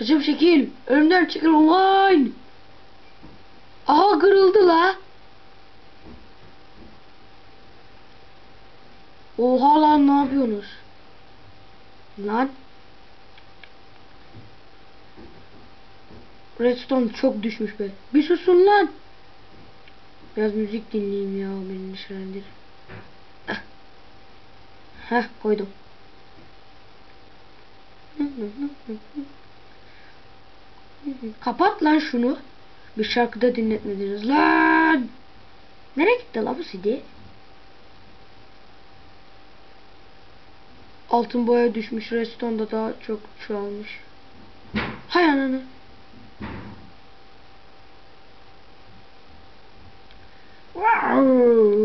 Saçım şekil. Önümden çekil online. Aha kırıldı la. Oha lan ne yapıyorsunuz? Lan. Redstone çok düşmüş be. Bir susun lan. Biraz müzik dinleyeyim ya beni neşelendir. Heh koydum. Kapat lan şunu. Bir şarkıda dinletmediniz lan. Nereye gitti la bu CD? Altın boya düşmüş. Restonda daha çok çoğalmış. Hay ananı. Wow.